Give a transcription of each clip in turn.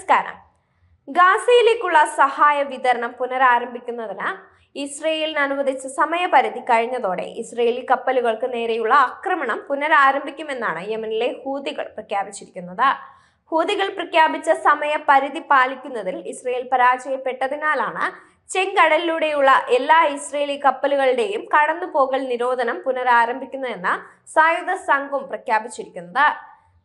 നമസ്കാരം. ഗാസയിലേക്കുള്ള സഹായ വിതരണം പുനരാരംഭിക്കുന്നതിന് ഇസ്രയേലിന് അനുവദിച്ച സമയപരിധി കഴിഞ്ഞതോടെ ഇസ്രയേലി കപ്പലുകൾക്ക് നേരെയുള്ള ആക്രമണം പുനരാരംഭിക്കുമെന്നാണ് യമനിലെ ഹൂതികൾ പ്രഖ്യാപിച്ചിരിക്കുന്നത്. ഹൂതികൾ പ്രഖ്യാപിച്ച സമയപരിധി പാലിക്കുന്നതിൽ ഇസ്രയേൽ പരാജയപ്പെട്ടതിനാലാണ് ചെങ്കടലിലൂടെയുള്ള എല്ലാ ഇസ്രയേലി കപ്പലുകളുടെയും കടന്നുപോകൽ നിരോധനം പുനരാരംഭിക്കുന്നതെന്ന് സായുധ സംഘം പ്രഖ്യാപിച്ചിരിക്കുന്നത്.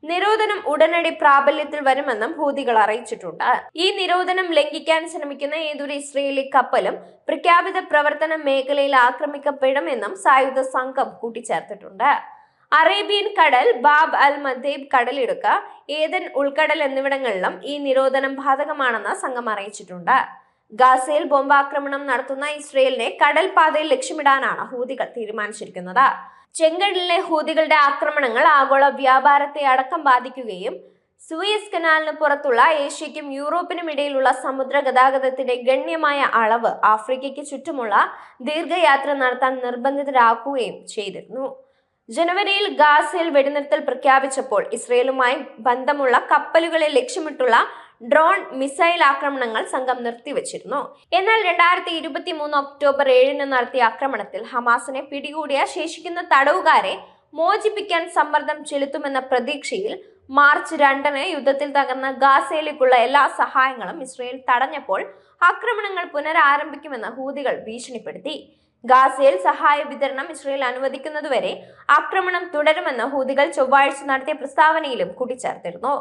നിരോധനം ഉടനടി പ്രാബല്യത്തിൽ വരുമെന്നും ഹൂതികൾ അറിയിച്ചിട്ടുണ്ട്. ഈ നിരോധനം ലംഘിക്കാൻ ശ്രമിക്കുന്ന ഏതൊരു ഇസ്രയേലി കപ്പലും പ്രഖ്യാപിത പ്രവർത്തന മേഖലയിൽ ആക്രമിക്കപ്പെടുമെന്നും സായുധ സംഘം കൂട്ടിച്ചേർത്തിട്ടുണ്ട്. അറേബ്യൻ കടൽ ബാബ് അൽ മദേബ് കടലിടുക്ക ഏതൻ ഉൾക്കടൽ എന്നിവിടങ്ങളിലും ഈ നിരോധനം ബാധകമാണെന്ന് സംഘം അറിയിച്ചിട്ടുണ്ട്. ഗാസയിൽ ബോംബാക്രമണം നടത്തുന്ന ഇസ്രയേലിനെ കടൽപാതയിൽ ലക്ഷ്യമിടാനാണ് ഹൂതികൾ തീരുമാനിച്ചിരിക്കുന്നത്. ചെങ്കടലിലെ ഹൂതികളുടെ ആക്രമണങ്ങൾ ആഗോള വ്യാപാരത്തെ അടക്കം ബാധിക്കുകയും സൂയസ് കനാലിന് പുറത്തുള്ള ഏഷ്യയ്ക്കും യൂറോപ്പിനും ഇടയിലുള്ള സമുദ്ര ഗതാഗതത്തിന്റെ ഗണ്യമായ അളവ് ആഫ്രിക്കയ്ക്ക് ചുറ്റുമുള്ള ദീർഘയാത്ര നടത്താൻ നിർബന്ധിതരാക്കുകയും ചെയ്തിരുന്നു. ജനുവരിയിൽ ഗാസയിൽ വെടിനിർത്തൽ പ്രഖ്യാപിച്ചപ്പോൾ ഇസ്രയേലുമായി ബന്ധമുള്ള കപ്പലുകളെ ലക്ഷ്യമിട്ടുള്ള ഡ്രോൺ മിസൈൽ ആക്രമണങ്ങൾ സംഘം നിർത്തിവച്ചിരുന്നു. എന്നാൽ രണ്ടായിരത്തി ഇരുപത്തി മൂന്ന് ഒക്ടോബർ ഏഴിന് നടത്തിയ ആക്രമണത്തിൽ ഹമാസിനെ പിടികൂടിയ ശേഷിക്കുന്ന തടവുകാരെ മോചിപ്പിക്കാൻ സമ്മർദ്ദം ചെലുത്തുമെന്ന പ്രതീക്ഷയിൽ മാർച്ച് രണ്ടിന് യുദ്ധത്തിൽ തകർന്ന ഗാസയിലേക്കുള്ള എല്ലാ സഹായങ്ങളും ഇസ്രയേൽ തടഞ്ഞപ്പോൾ ആക്രമണങ്ങൾ പുനരാരംഭിക്കുമെന്ന് ഹൂതികൾ ഭീഷണിപ്പെടുത്തി. ഗാസയിൽ സഹായ വിതരണം ഇസ്രയേൽ അനുവദിക്കുന്നതുവരെ ആക്രമണം തുടരുമെന്ന് ഹൂതികൾ ചൊവ്വാഴ്ച നടത്തിയ പ്രസ്താവനയിലും കൂട്ടിച്ചേർത്തിരുന്നു.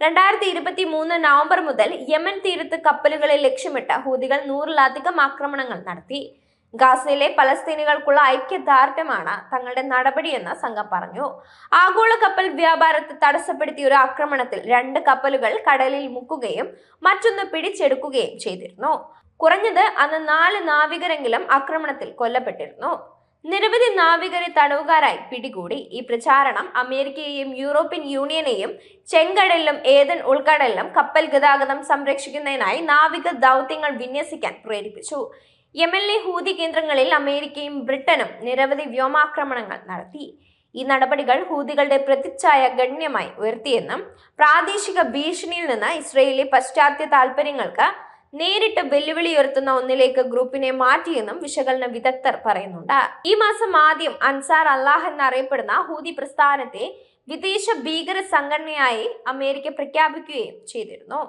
രണ്ടായിരത്തി ഇരുപത്തി മൂന്ന് നവംബർ മുതൽ യമൻ തീരത്ത് കപ്പലുകളെ ലക്ഷ്യമിട്ട് ഹൂതികൾ നൂറിലധികം ആക്രമണങ്ങൾ നടത്തി. ഗാസയിലെ പലസ്തീനികൾക്കുള്ള ഐക്യദാർഢ്യമാണ് തങ്ങളുടെ നടപടിയെന്ന് സംഘം പറഞ്ഞു. ആഗോള കപ്പൽ വ്യാപാരത്തെ തടസ്സപ്പെടുത്തിയ ഒരു ആക്രമണത്തിൽ രണ്ട് കപ്പലുകൾ കടലിൽ മുക്കുകയും മറ്റൊന്ന് പിടിച്ചെടുക്കുകയും ചെയ്തിരുന്നു. കുറഞ്ഞത് അന്ന് നാല് നാവികരെങ്കിലും ആക്രമണത്തിൽ കൊല്ലപ്പെട്ടിരുന്നു. നിരവധി നാവികരെ തടവുകാരായി പിടികൂടി. ഈ പ്രചാരണം അമേരിക്കയെയും യൂറോപ്യൻ യൂണിയനെയും ചെങ്കടലിലും ഏതൻ ഉൾക്കടലിലും കപ്പൽ ഗതാഗതം സംരക്ഷിക്കുന്നതിനായി നാവിക ദൗത്യങ്ങൾ വിന്യസിക്കാൻ പ്രേരിപ്പിച്ചു. യമനിലെ ഹൂതി കേന്ദ്രങ്ങളിൽ അമേരിക്കയും ബ്രിട്ടനും നിരവധി വ്യോമാക്രമണങ്ങൾ നടത്തി. ഈ നടപടികൾ ഹൂതികളുടെ പ്രതിച്ഛായ ഗണ്യമായി ഉയർത്തിയെന്നും പ്രാദേശിക ഭീഷണിയിൽ നിന്ന് ഇസ്രയേലി പാശ്ചാത്യ താൽപര്യങ്ങൾക്ക് നേരിട്ട് വെല്ലുവിളി ഉയർത്തുന്ന ഒന്നിലേക്ക് ഗ്രൂപ്പിനെ മാറ്റിയെന്നും വിശകലന വിദഗ്ധർ പറയുന്നുണ്ട്. ഈ മാസം ആദ്യം അൻസാർ അള്ളാഹ് എന്നറിയപ്പെടുന്ന ഹൂതി പ്രസ്ഥാനത്തെ വിദേശ ഭീകര സംഘടനയായി അമേരിക്ക പ്രഖ്യാപിക്കുകയും ചെയ്തിരുന്നു.